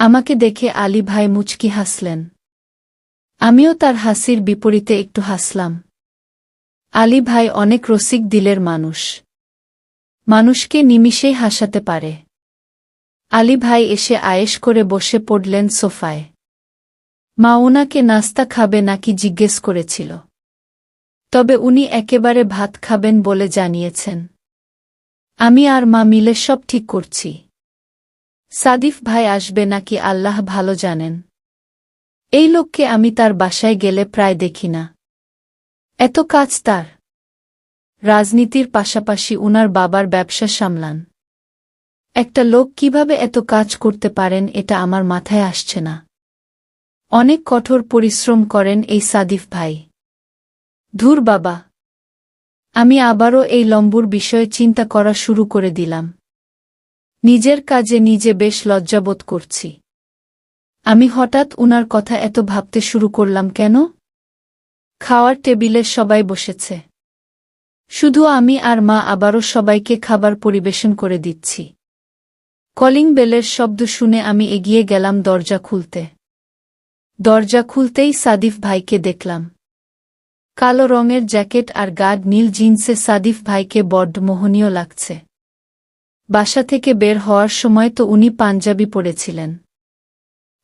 আমাকে দেখে আলী ভাই মুচকি হাসলেন। আমিও তার হাসির বিপরীতে একটু হাসলাম। আলী ভাই অনেক রসিক দিলের মানুষ। মানুষকে নিমিষেই হাসাতে পারে। আলী ভাই এসে আয়েশ করে বসে পড়লেন সোফায়। মা ওনাকে নাস্তা খাবে নাকি জিজ্ঞেস করেছিল। তবে উনি একেবারে ভাত খাবেন বলে জানিয়েছেন। আমি আর মা মিলে সব ঠিক করছি। সাদিফ ভাই আসবে নাকি আল্লাহ ভালো জানেন। এই লোককে আমি তার বাসায় গেলে প্রায় দেখি না। এত কাজ তার। রাজনীতির পাশাপাশি উনার বাবার ব্যবসা সামলান। একটা লোক কীভাবে এত কাজ করতে পারেন এটা আমার মাথায় আসছে না। অনেক কঠোর পরিশ্রম করেন এই সাদিফ ভাই। ধুর বাবা। আমি আবারও এই লম্বুর বিষয়ে চিন্তা করা শুরু করে দিলাম। নিজের কাজে নিজে বেশ লজ্জাবোধ করছি। আমি হঠাৎ উনার কথা এত ভাবতে শুরু করলাম কেন? খাওয়ার টেবিলে সবাই বসেছে। শুধু আমি আর মা আবারও সবাইকে খাবার পরিবেশন করে দিচ্ছি। কলিং বেলের শব্দ শুনে আমি এগিয়ে গেলাম দরজা খুলতে। দরজা খুলতেই সাদিফ ভাইকে দেখলাম। কালো রঙের জ্যাকেট আর গাঢ় নীল জিন্সে সাদিফ ভাইকে বড্ড মোহনীয় লাগছে। বাসা থেকে বের হওয়ার সময় তো উনি পাঞ্জাবি পরেছিলেন।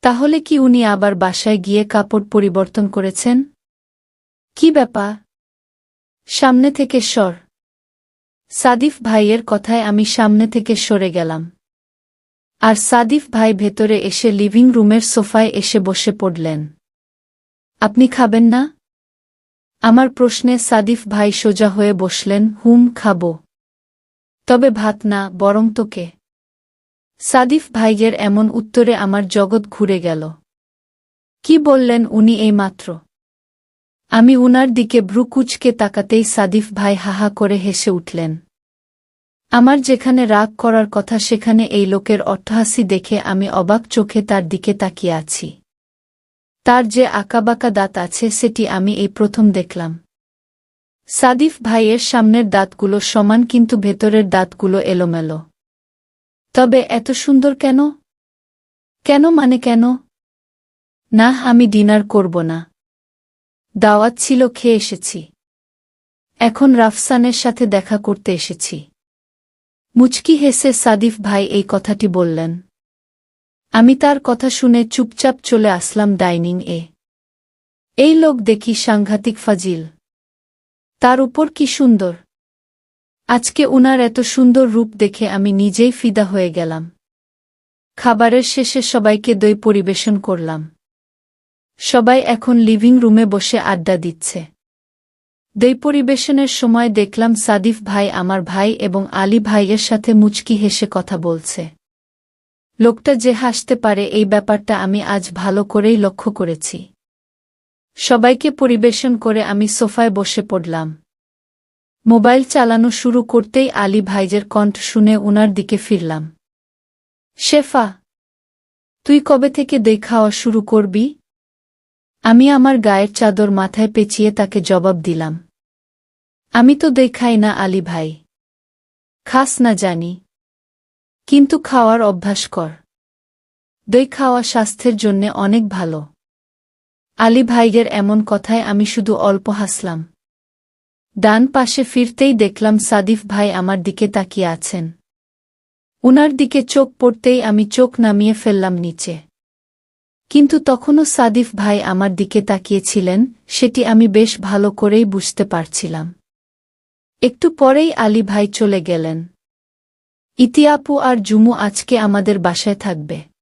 তাহলে কি উনি আবার বাসায় গিয়ে কাপড় পরিবর্তন করেছেন? কি ব্যাপার? সামনে থেকে সর। সাদিফ ভাইয়ের কথায় আমি সামনে থেকে সরে গেলাম। আর সাদিফ ভাই ভেতরে এসে লিভিং রুমের সোফায় এসে বসে পড়লেন। আপনি খাবেন না? আমার প্রশ্নে সাদিফ ভাই সোজা হয়ে বসলেন, হুম, খাব। তবে ভাত না, বরং তোকে। সাদিফ ভাইয়ের এমন উত্তরে আমার জগৎ ঘুরে গেল। কি বললেন উনি এই মাত্র আমি উনার দিকে ভ্রুকুচকে তাকাতেই সাদিফ ভাই হাহা করে হেসে উঠলেন। আমার যেখানে রাগ করার কথা সেখানে এই লোকের অট্টহাসি দেখে আমি অবাক চোখে তার দিকে তাকিয়ে আছি। তার যে আঁকাবাঁকা দাঁত আছে সেটি আমি এই প্রথম দেখলাম। সাদিফ ভাইয়ের সামনের দাঁতগুলো সমান কিন্তু ভেতরের দাঁতগুলো এলোমেলো। তবে এত সুন্দর কেন? কেন মানে কেন? না, আমি ডিনার করব না। দাওয়াত ছিল, খেয়ে এসেছি। এখন রাফসানের সাথে দেখা করতে এসেছি। মুচকি হেসে সাদিফ ভাই এই কথাটি বললেন। আমি তার কথা শুনে চুপচাপ চলে আসলাম ডাইনিং এ এই লোক দেখি সাংঘাতিক ফাজিল। তার উপর কি সুন্দর। আজকে উনার এত সুন্দর রূপ দেখে আমি নিজেই ফিদা হয়ে গেলাম। খাবারের শেষে সবাইকে দই পরিবেশন করলাম। সবাই এখন লিভিং রুমে বসে আড্ডা দিচ্ছে। দই পরিবেশনের সময় দেখলাম সাদিফ ভাই আমার ভাই এবং আলী ভাইয়ের সাথে মুচকি হেসে কথা বলছে। লোকটা যে হাসতে পারে এই ব্যাপারটা আমি আজ ভালো করেই লক্ষ্য করেছি। সবাইকে পরিবেশন করে আমি সোফায় বসে পড়লাম। মোবাইল চালানো শুরু করতেই আলী ভাইজের কণ্ঠ শুনে উনার দিকে ফিরলাম। শেফা, তুই কবে থেকে দই খাওয়া শুরু করবি? আমি আমার গায়ের চাদর মাথায় পেঁচিয়ে তাকে জবাব দিলাম। আমি তো দই খাই না আলী ভাই। খাস না জানি। কিন্তু খাওয়ার অভ্যাস কর। দই খাওয়া স্বাস্থ্যের জন্যে অনেক ভালো। আলী ভাইয়ের এমন কথায় আমি শুধু অল্প হাসলাম। ডান পাশে ফিরতেই দেখলাম সাদিফ ভাই আমার দিকে তাকিয়ে আছেন। উনার দিকে চোখ পড়তেই আমি চোখ নামিয়ে ফেললাম নিচে। কিন্তু তখনও সাদিফ ভাই আমার দিকে তাকিয়েছিলেন, সেটি আমি বেশ ভালো করেই বুঝতে পারছিলাম। একটু পরেই আলী ভাই চলে গেলেন। ইতিয়াপু আর জুমু আজকে আমাদের বাসায় থাকবে।